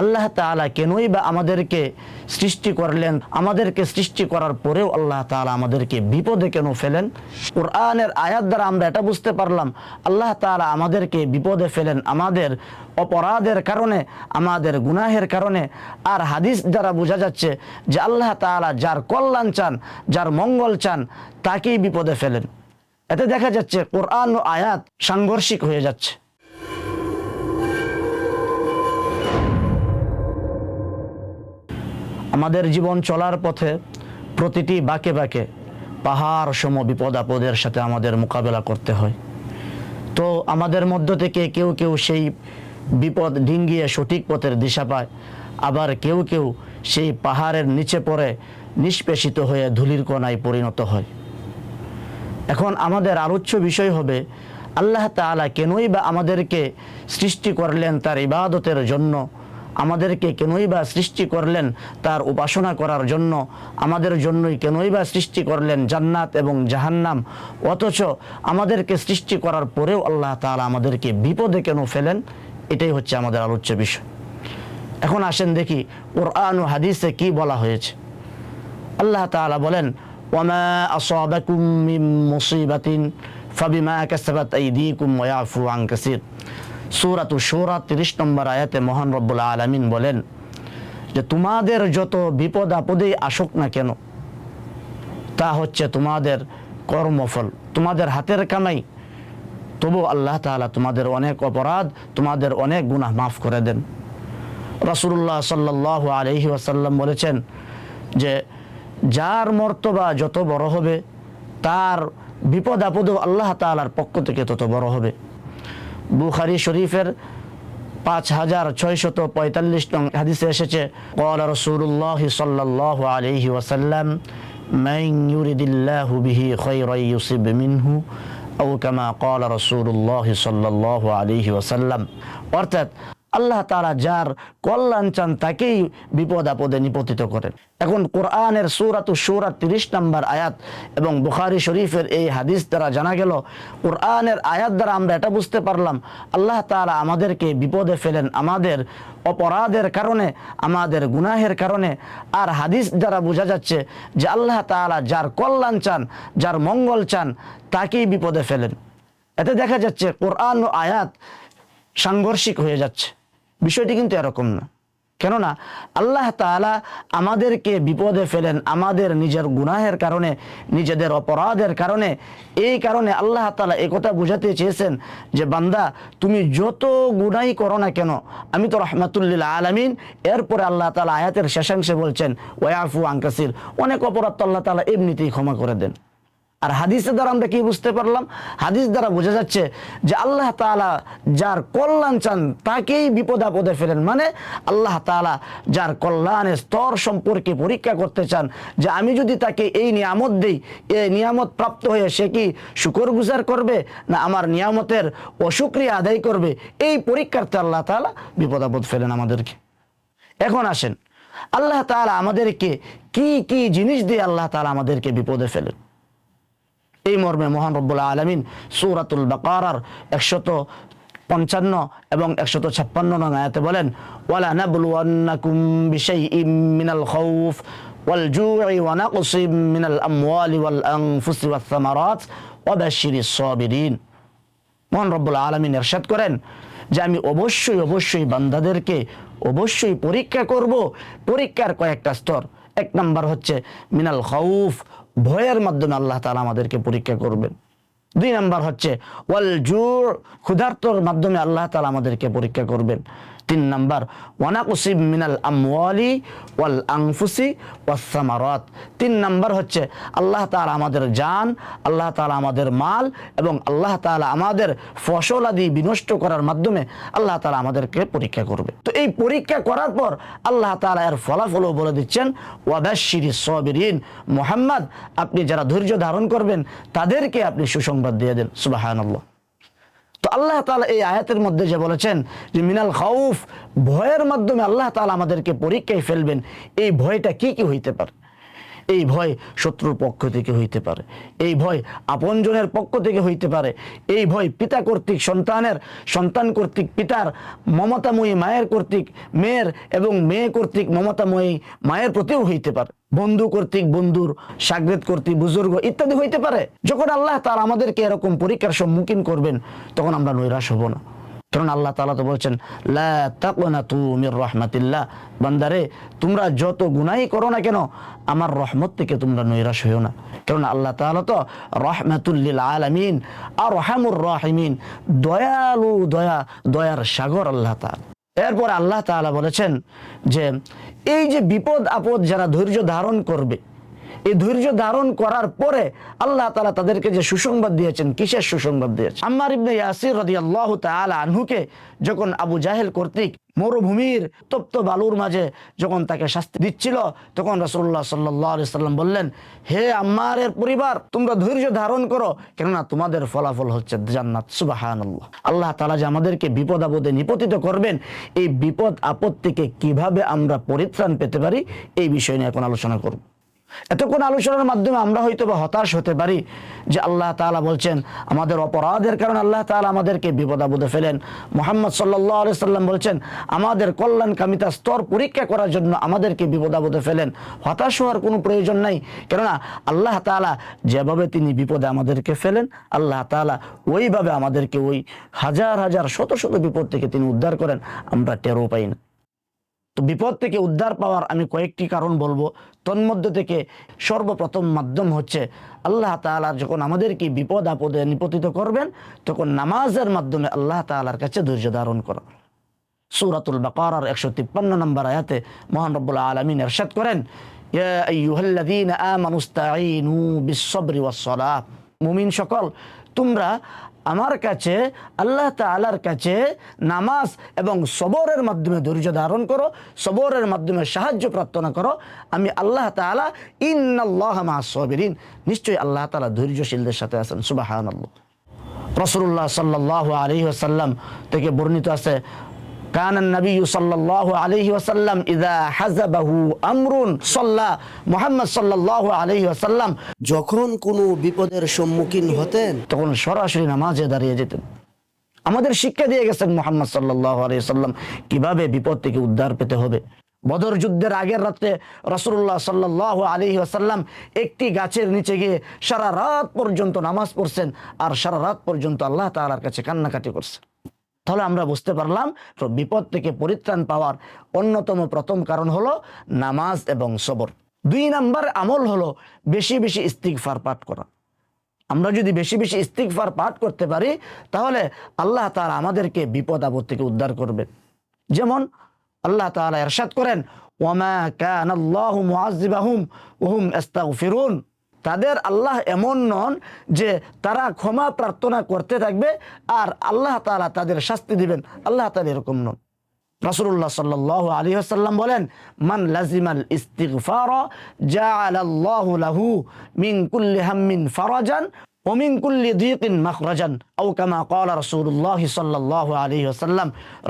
আল্লাহ তাআলা কেনই বা আমাদেরকে সৃষ্টি করলেন? আমাদেরকে সৃষ্টি করার পরেও আল্লাহ তাআলা আমাদেরকে বিপদে কেন ফেলেন? কোরআনের আয়াত দ্বারা আমরা এটা বুঝতে পারলাম, আল্লাহ তাআলা আমাদেরকে বিপদে ফেলেন আমাদের অপরাধের কারণে, আমাদের গুনাহের কারণে। আর হাদিস দ্বারা বোঝা যাচ্ছে যে আল্লাহ তাআলা যার কল্যাণ চান, যার মঙ্গল চান, তাকেই বিপদে ফেলেন। এতে দেখা যাচ্ছে কোরআন ও আয়াত সাংঘর্ষিক হয়ে যাচ্ছে। আমাদের জীবন চলার পথে প্রতিটি বাঁকে বাঁকে পাহাড় সম বিপদ আপদের সাথে আমাদের মোকাবেলা করতে হয়। তো আমাদের মধ্য থেকে কেউ কেউ সেই বিপদ ডিঙ্গিয়ে সঠিক পথের দিশা পায়, আবার কেউ কেউ সেই পাহাড়ের নিচে পড়ে নিষ্পেষিত হয়ে ধুলির কণায় পরিণত হয়। এখন আমাদের আলোচ্য বিষয় হবে, আল্লাহ তাআলা কেনই বা আমাদেরকে সৃষ্টি করলেন তার ইবাদতের জন্য আমাদেরকে কেনই বা সৃষ্টি করলেন তার উপাসনা করার জন্য? আমাদের জন্যই কেনই বা সৃষ্টি করলেন জান্নাত এবং জাহান্নাম? অথচ আমাদেরকে সৃষ্টি করার পরেও আল্লাহ তাআলা আমাদেরকে বিপদে কেন ফেলেন? এটাই হচ্ছে আমাদের আলোচ্য বিষয়। এখন আসেন দেখি কোরআন ও হাদিসে কি বলা হয়েছে। আল্লাহ তাআলা বলেন ওয়ামা আসাবাকুম মিন মুসিবাতিন কাসাবাত আইদিকুম ওয়া আন সূরাতু শূরা 30 নম্বর আয়াতে মহান রব্বুল আলামিন বলেন যে তোমাদের যত বিপদ আপদেই আসুক না কেন, তা হচ্ছে তোমাদের কর্মফল, তোমাদের হাতের কামাই। তবু আল্লাহ তাআলা তোমাদের অনেক অপরাধ, তোমাদের অনেক গুনাহ মাফ করে দেন। রাসূলুল্লাহ সাল্লাল্লাহু আলাইহি ওয়াসাল্লাম বলেছেন যে যার মর্তবা যত বড় হবে, তার বিপদ আপদও আল্লাহ তাআলার পক্ষ থেকে তত বড় হবে। বুখারি শরীফের পাঁচ হাজার ছয়শত পঁয়তাল্লিশ নং হাদিসে এসেছে قال رسول الله صلى الله عليه وسلم من يريد الله به خيرا يصب منه أو كما قال رسول الله صلى الله عليه وسلم অর্থাৎ আল্লাহ তারা যার কল্যাণ চান তাকেই বিপদ আপদে নিপতিত করেন। এখন কোরআনের সূরাতু সূরা 30 নম্বর আয়াত এবং বুখারী শরীফের এই হাদিস দ্বারা জানা গেল, কোরআনের আয়াত দ্বারা আমরা এটা বুঝতে পারলাম, আল্লাহ তাআলা আমাদেরকে বিপদে ফেলেন আমাদের অপরাধের কারণে, আমাদের গুনাহের কারণে। আর হাদিস দ্বারা বোঝা যাচ্ছে যে আল্লাহ তাআলা যার কল্যাণ চান, যার মঙ্গল চান, তাকেই বিপদে ফেলেন। এতে দেখা যাচ্ছে কোরআন ও আয়াত সাংঘর্ষিক হয়ে যাচ্ছে। বিষয়টি কিন্তু এরকম না। কেননা আল্লাহ তাআলা আমাদেরকে বিপদে ফেলেন আমাদের নিজের গুনাহের কারণে, নিজেদের অপরাধের কারণে। এই কারণে আল্লাহ তালা একথা কথা বোঝাতে চেয়েছেন যে, বান্দা, তুমি যত গুনাই করো না কেন, আমি তো রহমাতুল্লিল আলামিন। এরপরে আল্লাহ তালা আয়াতের শেষাংশে বলছেন ওয়াফু আঙ্কাসির অনেক অপরাধ তো আল্লাহ তালা এমনিতেই ক্ষমা করে দেন। আর হাদিসের দ্বারা আমরা কি বুঝতে পারলাম? হাদিস দ্বারা বোঝা যাচ্ছে যে আল্লাহ তাআলা যার কল্যাণ চান, তাকেই বিপদ আপদে ফেলেন। মানে আল্লাহ তাআলা যার কল্যাণের স্তর সম্পর্কে পরীক্ষা করতে চান যে আমি যদি তাকে এই নিয়ামত দেই এই নিয়ামত প্রাপ্ত হয়ে সে কি শুকর গুজার করবে না আমার নিয়ামতের অসুক্রিয়া আদায় করবে? এই পরীক্ষার্থে আল্লাহ তাআলা বিপদ আপদ ফেলেন আমাদেরকে। এখন আসেন, আল্লাহ তাআলা আমাদেরকে কি কি জিনিস দিয়ে আল্লাহ তাআলা আমাদেরকে বিপদে ফেলেন? এই মর্মে মহান রব্বুল আলমিন সূরাতুল বাকারার একশত পঞ্চান্ন এবং একশত ছাপ্পান্ন নং আয়াতে বলেন ওয়ালা নাবলুয়ান্নাকুম বিশাইইম মিনাল খাউফ والجوع ونقص من الأموال والأنفس والثمرات وبشر الصابرين মহান রব্বুল আলমিন এরশাদ করেন যে আমি অবশ্যই অবশ্যই বান্দাদেরকে অবশ্যই পরীক্ষা করব পরীক্ষার কয়েকটা স্তর এক নাম্বার হচ্ছে মিনাল খাউফ ভয়ের মাধ্যমে আল্লাহ তালা আমাদেরকে পরীক্ষা করবেন। দুই নাম্বার হচ্ছে, ওয়াল জুর, ক্ষুধার্তর মাধ্যমে আল্লাহ তালা আমাদেরকে পরীক্ষা করবেন। তিন নাম্বার ওয়ানাকুসিব মিনাল আমওয়ালি ওয়াল আংফুসি ওয়াসামারাত তিন নাম্বার হচ্ছে, আল্লাহ তাআলা আমাদের জান, আল্লাহ তাআলা আমাদের মাল এবং আল্লাহ তালা আমাদের ফসল আদি বিনষ্ট করার মাধ্যমে আল্লাহ তাআলা আমাদেরকে পরীক্ষা করবে। তো এই পরীক্ষা করার পর আল্লাহ তাআলা এর ফলাফলও বলে দিচ্ছেন ওয়াবাশিরি সবিরিন মোহাম্মদ, আপনি যারা ধৈর্য ধারণ করবেন, তাদেরকে আপনি সুসংবাদ দিয়ে দেন। সুবাহানাল্লাহ। তো আল্লাহ তালা এই আয়াতের মধ্যে যে বলেছেন যে, মিনাল খাউফ ভয়ের মাধ্যমে আল্লাহ তালা আমাদেরকে পরীক্ষায় ফেলবেন। এই ভয়টা কি কি হইতে পারে? এই ভয় শত্রুর পক্ষ থেকে হইতে পারে। এই ভয় আপনজনের পক্ষ থেকে হইতে পারে। এই ভয় পিতা কর্তৃক সন্তানের, সন্তান কর্তৃক পিতার, মমতাময়ী মায়ের কর্তৃক মেয়ের এবং মেয়ে কর্তৃক মমতাময়ী মায়ের প্রতিও হইতে পারে। বন্ধু কর্তৃক বন্ধুর, সাগরেদ কর্তৃক বুজুর্গ ইত্যাদি হইতে পারে। যখন আল্লাহ তার আমাদেরকে এরকম পরীক্ষার সম্মুখীন করবেন, তখন আমরা নৈরাশ হব না। কারণ আল্লাহ তাআলা তো বলছেন, লা তাকনাতু মির বান্দারে, তোমরা যত গুনাহই করো না কেন, আমার রহমত থেকে তোমরা নৈরাশ হইও না। কারণ আল্লাহ তাআলা তো রহমাতুল লিল আলামিন আর রহমুর রাহিমিন, দয়ালু দয়া, দয়ার সাগর আল্লাহ তাআলা। এরপর আল্লাহ তাআলা বলেছেন যে এই যে বিপদ আপদ যারা ধৈর্য ধারণ করবে এই ধৈর্য ধারণ করার পরে আল্লাহ তালা তাদেরকে যে সুসংবাদ দিয়েছেন, কিসের সুসংবাদ দিয়েছেন? আম্মার ইবনে ইয়াসির রাদিয়াল্লাহু তাআলা আনহুকে যখন আবু জাহেল কর্তৃক মরুভূমির তপ্ত বালুর মাঝে যখন তাকে শাস্তি দিচ্ছিল, তখন রাসূলুল্লাহ সাল্লাল্লাহু সাল্লাম বললেন, হে আম্মারের পরিবার, তোমরা ধৈর্য ধারণ করো, কেননা তোমাদের ফলাফল হচ্ছে জান্নাত। সুবহানাল্লাহ। আল্লাহ তাআলা যে আমাদেরকে বিপদ আপদে নিপতিত করবেন, এই বিপদ আপদ থেকে কীভাবে আমরা পরিত্রাণ পেতে পারি, এই বিষয় নিয়ে এখন আলোচনা করব। এতক্ষণ আলোচনার মাধ্যমে আমরা হয়তো বা হতাশ হতে পারি যে আল্লাহ তাআলা বলছেন, আমাদের অপরাধের কারণে আল্লাহ তাআলা আমাদেরকে বিপদ আপদে ফেলেন। মোহাম্মদ সাল্লাহ সাল্লাম বলছেন, আমাদের কল্যাণকামিতা স্তর পরীক্ষা করার জন্য আমাদেরকে বিপদ আপদে ফেলেন। হতাশ হওয়ার কোনো প্রয়োজন নাই, কেননা আল্লাহ তাআলা যেভাবে তিনি বিপদে আমাদেরকে ফেলেন, আল্লাহ তাআলা ওইভাবে আমাদেরকে ওই হাজার হাজার শত শত বিপদ থেকে তিনি উদ্ধার করেন। আমরা টেরও পাই না। তো বিপদ থেকে উদ্ধার পাওয়ার আমি কয়েকটি কারণ বলব। তন্মধ্য থেকে সর্বপ্রথম মাধ্যম হচ্ছে আল্লাহ তাআলা যখন আমাদেরকে বিপদ, আপদে নিপতিত করবেন, তখন নামাজের মাধ্যমে আল্লাহ তাআলার কাছে ধৈর্য ধারণ করা সূরাতুল বাকারার একশো তিপ্পান্ন নম্বর আয়াতে মহান রব্বুল আলমিন এরশাদ করেন মুমিন সকল, তোমরা আমার কাছে, আল্লাহ তালার কাছে নামাজ এবং সবরের মাধ্যমে ধৈর্য ধারণ করো, সবরের মাধ্যমে সাহায্য প্রার্থনা করো। আমি আল্লাহ তালা ইন মা'আস সাবিরিন। নিশ্চয়ই আল্লাহ তালা ধৈর্যশীলদের সাথে আছেন। সুবাহ রসুল্লাহ সাল্লাহ আলী আসাল্লাম থেকে বর্ণিত আছে কান নবী সাল্লাহ আলহি ওসাল্লাম ইদা হাজাবাহু আমরুন সাল্লাহ মোহাম্মদ সাল্লাহ আলহি ওসাল্লাম যখন কোনো বিপদের সম্মুখীন হতেন তখন সরাসরি নামাজে দাঁড়িয়ে যেতেন। আমাদের শিক্ষা দিয়ে গেছেন মোহাম্মদ সাল্লাহ আলহি সাল্লাম কীভাবে বিপদ থেকে উদ্ধার পেতে হবে। বদর যুদ্ধের আগের রাত্রে রসুল্লাহ সাল্লাহ আলী আসাল্লাম একটি গাছের নিচে গিয়ে সারা রাত পর্যন্ত নামাজ পড়ছেন আর সারা রাত পর্যন্ত আল্লাহ তালার কাছে কান্নাকাটি করছেন। তাহলে আমরা বুঝতে পারলাম বিপদ থেকে পরিত্রাণ পাওয়ার অন্যতম প্রথম কারণ হলো নামাজ এবং সবর। দুই নাম্বার আমল হলো বেশি বেশি ইস্তিগফার পাঠ করা। আমরা যদি বেশি বেশি ইস্তিগফার পাঠ করতে পারি, তাহলে আল্লাহ তাআলা আমাদেরকে বিপদ আপদ থেকে উদ্ধার করবে। যেমন আল্লাহ তাআলা এরশাদ করেন ওয়ামা কান আল্লাহ ওহুম আস্তাগফিরুন তাদের আল্লাহ এমন নন যে তারা ক্ষমা প্রার্থনা করতে থাকবে আর আল্লাহ তালা তাদের শাস্তি দিবেন। আল্লাহ তালা এরকম নন। রাসূলুল্লাহ সাল্লাল্লাহু আলী আসাল্লাম বলেন, মান লাজিমাল ইস্তিগফার জাআলাল্লাহু লাহু মিন কুল্লি হাম্মিন সাল্লাহ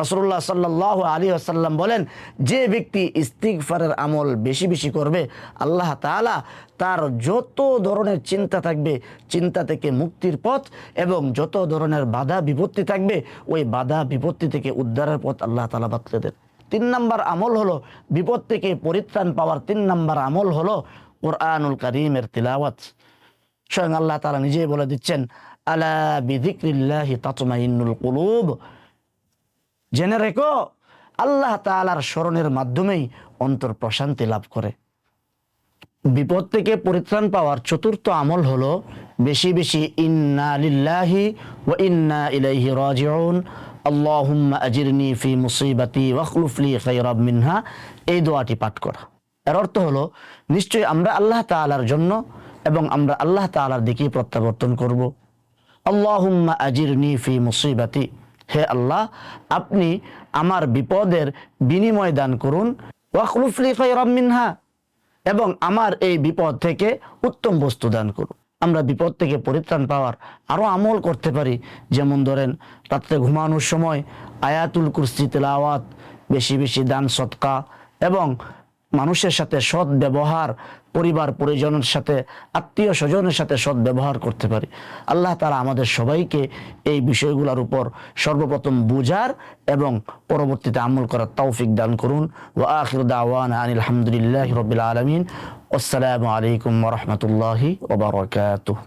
রসুল্লাহ সাল্লাহ বলেন, যে ব্যক্তি ইস্তিকফারের আমল বেশি বেশি করবে, আল্লাহ তালা তার যত ধরনের চিন্তা থাকবে, চিন্তা থেকে মুক্তির পথ এবং যত ধরনের বাধা বিপত্তি থাকবে, ওই বাধা বিপত্তি থেকে উদ্ধারের পথ আল্লাহ তালা বাতলে দেন। তিন নম্বর আমল হলো, বিপদ থেকে পরিত্রাণ পাওয়ার তিন নম্বর আমল হলো, কোরআনুল কারিমের তিলাওয়াত। স্বয়ং আল্লাহ তারা নিজেই বলে দিচ্ছেন, আলা বিধিক্রিল্লাহি তাতমাইন্নুল কুলুব। জেনে রেখো, আল্লাহ তাআলার স্মরণের মাধ্যমেই অন্তর প্রশান্তি লাভ করে। বিপদ থেকে পরিত্রাণ পাওয়ার চতুর্থ আমল হলো, বেশি বেশি ইন্না লিল্লাহি ওয়া ইন্না ইলাইহি রাজিউন। আল্লাহুম্মা আজিরনি ফি মুসিবাতি ওয়াখলুফ লি খায়রাম মিনহা। এই দোয়াটি পাঠ করা। এর অর্থ হলো, নিশ্চয়ই আমরা আল্লাহ তাআলার জন্য এবং আমরা আল্লাহ তাআলার দিকে প্রত্যাবর্তন করব। আল্লাহুম্মা আজিরনি ফি মুসিবাতি। হে আল্লাহ, আপনি আমার বিপদের বিনিময় দান করুন। মিনহা। এবং আমার এই বিপদ থেকে উত্তম বস্তু দান করুন। আমরা বিপদ থেকে পরিত্রাণ পাওয়ার আরও আমল করতে পারি। যেমন ধরেন, রাত্রে ঘুমানোর সময় আয়াতুল কুরসি তেলাওয়াত, বেশি বেশি দান সৎকা এবং মানুষের সাথে সৎ ব্যবহার, পরিবার, পরিজনের সাথে, আত্মীয় স্বজনের সাথে সৎ ব্যবহার করতে পারি। আল্লাহ তারা আমাদের সবাইকে এই বিষয়গুলোর উপর সর্বপ্রথম বুঝার এবং পরবর্তীতে আমল করার তৌফিক দান করুন। ও আখির দাওয়ান আনিল রবিল আলমিন। আসসালামু আলাইকুম রহমতুল্লাহি ওবরাকাতুহ